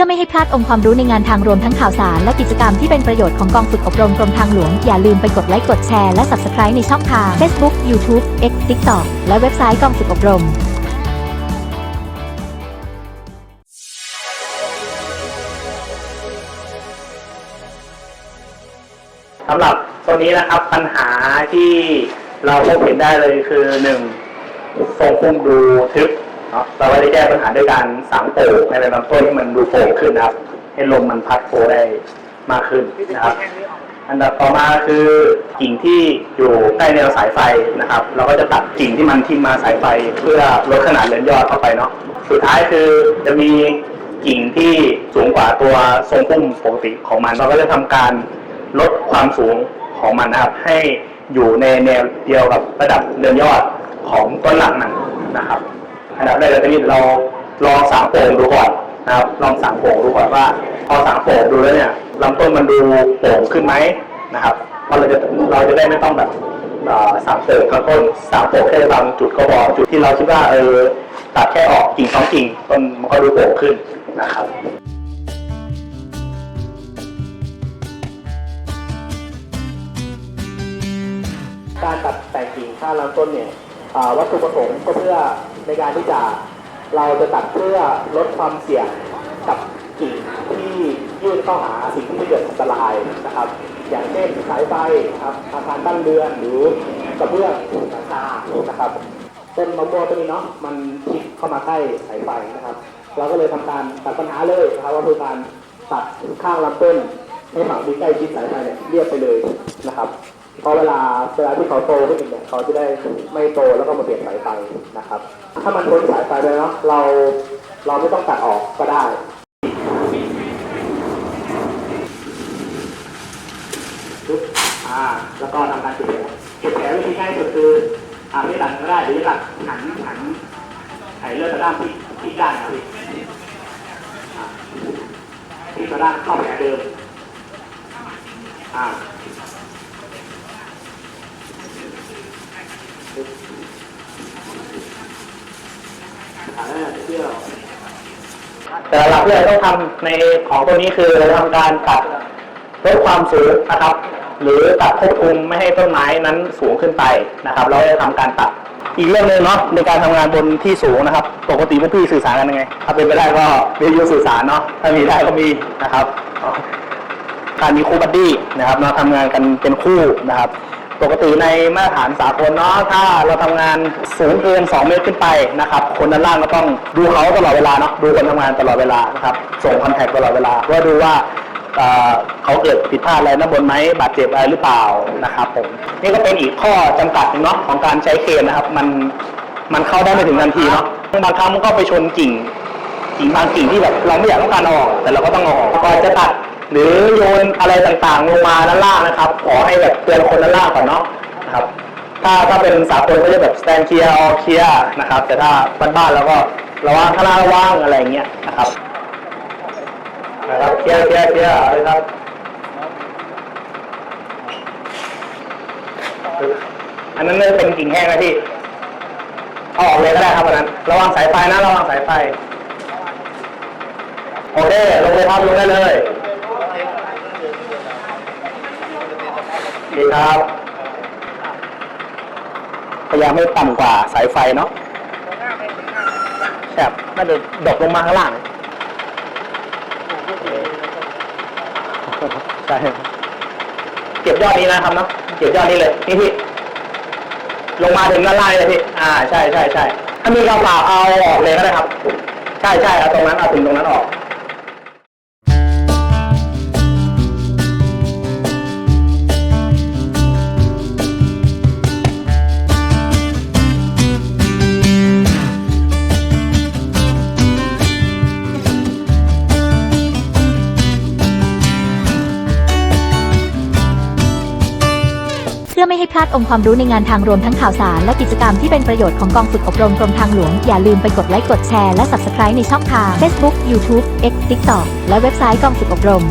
พื่อไม่ให้พลาดองค์ความรู้ในงานทางรวมทั้งข่าวสารและกิจกรรมที่เป็นประโยชน์ของกองฝึกอบรมกรมทางหลวง อย่าลืมไปกดไลค์กดแชร์และ Subscribe ในช่องทาง Facebook YouTube X TikTok และเว็บไซต์กองฝึกอบรมสำหรับตัวนี้นะครับปัญหาที่เราพบเห็นได้เลยคือหนึ่งทรงพุ่มดูทึบ เนาะเราก็ได้แก้ปัญหาด้วยการสางโป่งในลำต้นให้มันดูโป่งขึ้นนะครับ ให้ลมมันพัดโฟได้มากขึ้นนะครับ อันดับต่อมาคือกิ่งที่อยู่ใกล้แนวสายไฟนะครับ เราก็จะตัดกิ่งที่มันทิ่มมาสายไฟ เพื่อลดขนาดเรือนยอดเข้าไปเนาะสุดท้ายคือจะมีกิ่งที่สูงกว่าตัวทรงพุ่มปกติของมัน เราก็จะทำการลดความสูงของมันนะครับ ให้อยู่ในแนวเดียวกับระดับเรือนยอดของต้นหลังมันนะครับ อันดับแรกเราจะนี่เราลองสางโป่งดูก่อนนะครับ ลองสางโป่งดูก่อนว่า พอสางโป่งดูแล้วเนี่ยลำต้นมันดูโป่งขึ้นไหมนะครับเพราะเราจะเราจะได้ไม่ต้องแบบสางโป่งข้างต้นสางโป่งแค่บางจุดก็พอจุดที่เราคิดว่าเออตัดแค่ออกกิ่งสองกิ่งต้นมันก็ดูโป่งขึ้นนะครับการตัดแต่งกิ่งข้างลำต้นเนี่ยวัตถุประสงค์ก็เพื่อ ในการที่จะเราจะตัดเพื่อลดความเสี่ยงกับกิ่งที่ยื่นเข้าหาสิ่งที่เกิดอันตรายนะครับ อย่างเช่นสายไฟครับอาคารตั้งเดือนหรือกระเบื้องหลังคานะครับต้นมะม่วงต้นนี้เนาะมันชิดเข้ามาใกล้สายไฟนะครับ เราก็เลยทำการตัดปัญหาเลยนะครับว่าคือการตัดข้างลำต้นให้ฝั่งที่ใกล้ชิดสายไฟเนี่ยเรียบไปเลยนะครับเพราะเวลาเวลาที่เขาโตขึ้นเนี่ยเขาจะได้ไม่โตแล้วก็มาเปลี่ยนสายไฟนะครับ ถ้ามันพ้นสายไฟไปแล้วเนะเราเราไม่ต้องตัดออกก็ได้ปึ๊บอ่า แล้วก็ทำการเก็บแผลเก็บแผลวิธีง่ายสุดคืออ่าไม่ตัดก็ได้หรือตัดหันหันไถเลือดกระด้างที่ที่ด้านนะครับพี่ที่กระด้างเข้าแผลเดิมอ่า แต่หลักที่เราต้องทำในของตัวนี้คือทำการตัดลดความสูงนะครับ หรือตัดควบคุมไม่ให้ต้นไม้นั้นสูงขึ้นไปนะครับ เราจะทำการตัดอีกเรื่องหนึงเนาะในการทำงานบนที่สูงนะครับ ปกติพวกพี่สื่อสารกันยังไง ถ้าเป็นไปได้ก็วิทยุสื่อสารเนาะถ้ามีได้ก็มีนะครับการมีคู่บัดดี้นะครับเราทำงานกันเป็นคู่นะครับ ปกติในมาตรฐานสากลเนาะถ้าเราทำงานสูงเกิน 2 เมตรขึ้นไปนะครับ คนด้านล่างก็ต้องดูเขาตลอดเวลาเนาะดูคนทำงานตลอดเวลานะครับส่งคอนแทคตลอดเวลาเพื่อดูว่าเขาเกิดผิดพลาดอะไรนะบนไหมบาดเจ็บอะไรหรือเปล่านะครับผมนี่ก็เป็นอีกข้อจำกัดหนึ่งเนาะของการใช้เครนนะครับ มันมันเข้าได้ไม่ถึงทันทีเนาะบางครั้งมันก็ไปชนกิ่งกิ่งบางกิ่งที่แบบเราไม่อยากต้องการออก แต่เราก็ต้องอออกก่อนจะตัด หรือโยนอะไรต่างๆลงมาด้านล่างนะครับ ขอให้แบบเตือนคนด้านล่างก่อนเนาะนะครับ ถ้าถ้าเป็นสากลก็จะแบบ stand clear or clear นะครับ แต่ถ้าบ้านๆเราก็ระวังข้างล่างระวังอะไรเงี้ยนะครับนะครับเคลียร์เคลียร์เคลียร์เลยครับอันนั้นจะเป็นกิ่งแห้งนะพี่เอาออกเลยก็ได้ครับอันนั้น ระวังสายไฟนะระวังสายไฟโอเคลงเลยครับลงได้เลย ดีครับ พยายามไม่ต่ำกว่าสายไฟเนาะแคบน่าจะดรอปลงมาข้างล่าง ใช่ เก็บยอดนี้นะครับเนาะ เก็บยอดนี้เลย นี่พี่ ลงมาถึงด้านล่างเลยพี่ อ่า ใช่ใช่ใช่ถ้ามีกระเป๋าเอาออกเลยก็ได้ครับ ใช่ใช่เอาตรงนั้นเอาถึงตรงนั้นออก ไม่ให้พลาดองค์ความรู้ในงานทางรวมทั้งข่าวสาร และกิจกรรมที่เป็นประโยชน์ของกองฝึกอบรมกรมทางหลวง อย่าลืมไปกดไลค์กดแชร์และ Subscribe ในช่องทาง Facebook YouTube X TikTok และเว็บไซต์กองฝึกอบรม